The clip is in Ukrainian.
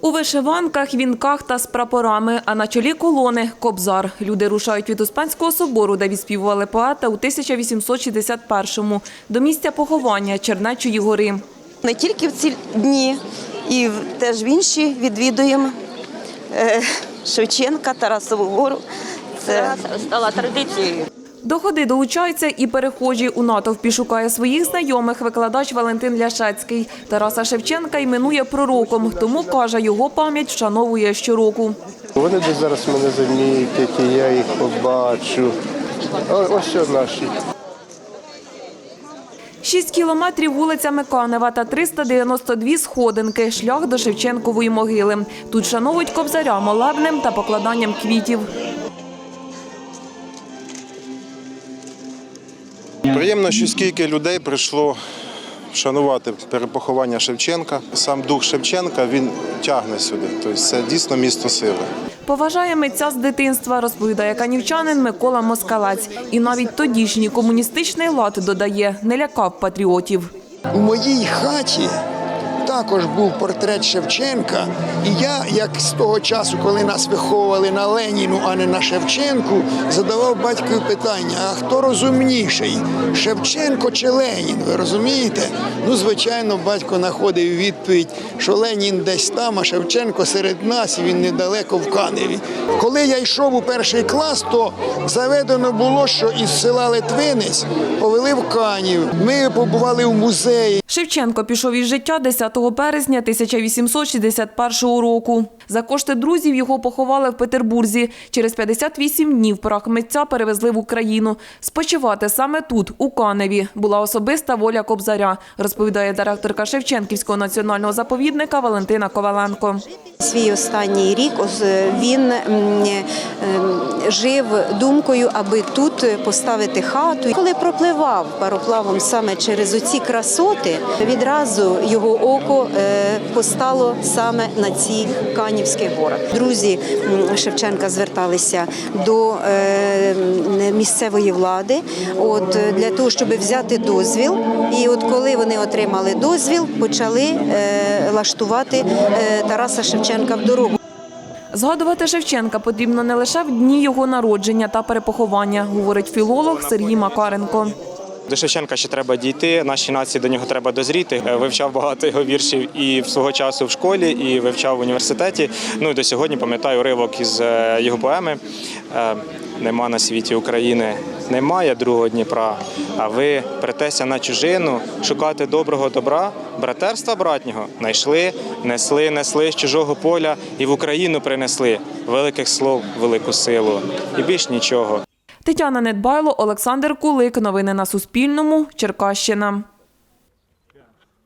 У вишиванках, вінках та з прапорами, а на чолі колони – кобзар. Люди рушають від Успенського собору, де відспівували поета у 1861-му, до місця поховання Чернечої гори. Не тільки в ці дні, і в- теж в інші відвідуємо е, Шевченка, Тарасову гору. Це стала традицією. До ходи долучаються і перехожі. У натовпі шукає своїх знайомих викладач Валентин Ляшецький. Тараса Шевченка іменує пророком, тому, каже, його пам'ять вшановує щороку. Вони десь зараз мене замітять, я їх побачу. Ось що наші. Шість кілометрів вулицями Канева та 392 сходинки – шлях до Шевченкової могили. Тут шановують кобзаря молебнем та покладанням квітів. Приємно, що скільки людей прийшло вшанувати перепоховання Шевченка. Сам дух Шевченка він тягне сюди. Тобто це дійсно місто сили. Поважає митця з дитинства, розповідає канівчанин Микола Москалець. І навіть тодішній комуністичний лад, додає, не лякав патріотів. У моїй хаті також був портрет Шевченка. І я, як з того часу, коли нас виховували на Леніну, а не на Шевченку, задавав батькові питання: а хто розумніший? Шевченко чи Ленін? Ви розумієте? Ну, звичайно, батько знаходив відповідь, що Ленін десь там, а Шевченко серед нас, і він недалеко в Каневі. Коли я йшов у перший клас, то заведено було, що із села Литвинець повели в Канів. Ми побували в музеї. Шевченко пішов із життя 10 березня 1861 року. За кошти друзів його поховали в Петербурзі. Через 58 днів прах митця перевезли в Україну. Спочивати саме тут, у Каневі, була особиста воля Кобзаря, розповідає директорка Шевченківського національного заповідника Валентина Коваленко. Свій останній рік е, він е, жив думкою, аби тут поставити хату. Коли пропливав пароплавом саме через оці красоти, відразу його око е, постало саме на ці Канівських горах. Друзі Шевченка зверталися до місцевої влади, от для того, щоб взяти дозвіл. І от коли вони отримали дозвіл, почали лаштувати Тараса Шевченка в дорогу. Згадувати Шевченка потрібно не лише в дні його народження та перепоховання, говорить філолог Сергій Макаренко. До Шевченка ще треба дійти. Нашій нації до нього треба дозріти. Е, Вивчав багато його віршів і в свого часу в школі, і вивчав в університеті. Ну і до сьогодні пам'ятаю уривок із е, його поеми. Е, Нема на світі України, немає другого Дніпра. А ви претеся на чужину, шукати доброго добра, братерства братнього знайшли, несли, несли з чужого поля і в Україну принесли великих слов, велику силу. І більш нічого. Тетяна Недбайло, Олександр Кулик. Новини на Суспільному. Черкащина.